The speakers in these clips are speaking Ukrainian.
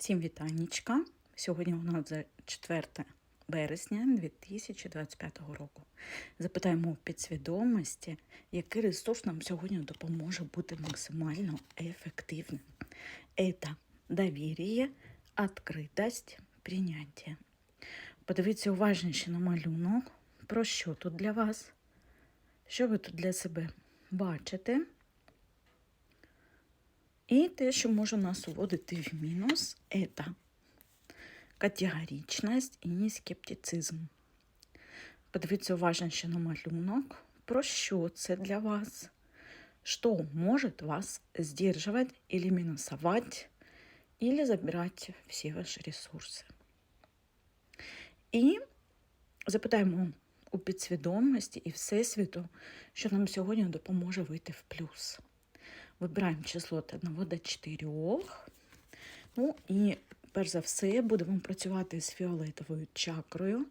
Всім вітаннячка. Сьогодні у нас 4 березня 2025 року. Запитаємо у підсвідомості, який ресурс нам сьогодні допоможе бути максимально ефективним. Це довір'я, відкритість, прийняття. Подивіться уважніше на малюнок. Про що тут для вас? Що ви тут для себе бачите? І те, що може нас уводити в мінус, це категоричність і скептицизм. Подивіться уважно ще на малюнок. Про що це для вас? Що може вас сдерживать или минусовать, или забирать всі ваші ресурси. І запитаємо у підсвідомості і Всесвіту, що нам сьогодні допоможе вийти в плюс. Вибираємо число від 1 до 4. Ну і перш за все будемо працювати з фіолетовою чакрою.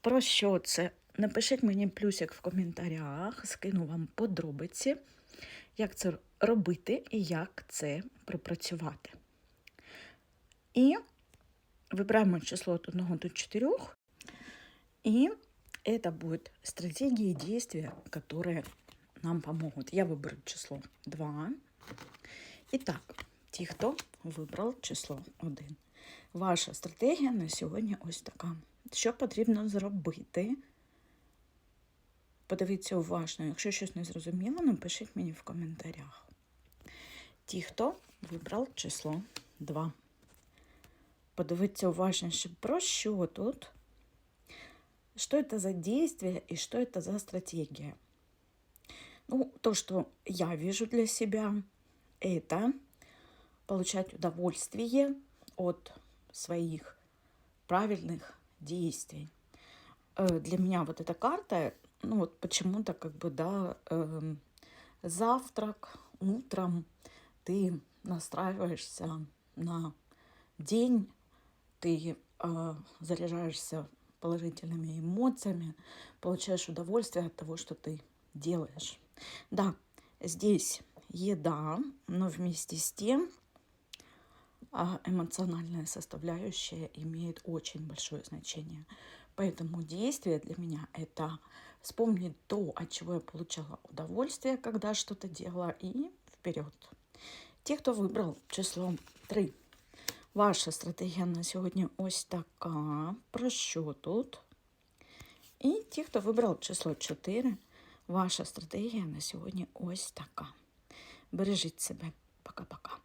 Про що це? Напишіть мені плюсик в коментарях, скину вам подробиці, як це робити і як це пропрацювати. І вибираємо число від 1 до 4. И это будет стратегии действия, которые нам помогут. Я выберу число 2. Итак, ті, хто вибрав число 1. Ваша стратегія на сьогодні ось така. Що потрібно зробити? Подивіться уважно, якщо щось не зрозуміло, напишіть мені в коментарях. Ті, хто вибрав число 2. Подивіться уважніше, про що тут, что это за действие и что это за стратегия. Ну, то, что я вижу для себя, это получать удовольствие от своих правильных действий. Э, Для меня вот эта карта, ну вот почему-то как бы, да, эм, завтрак утром ты настраиваешься на день, ты э, заряжаешься положительными эмоциями, получаешь удовольствие от того, что ты делаешь. Да, здесь еда, но вместе с тем а, эмоциональная составляющая имеет очень большое значение. Поэтому действие для меня это вспомнить то, от чего я получала удовольствие, когда что-то делала, и вперед. Те, хто вибрав число 3. Ваша стратегія на сьогодні ось така. Про що тут? І ті, хто вибрав число 4, ваша стратегія на сьогодні ось така. Бережіть себе. Пока-пока.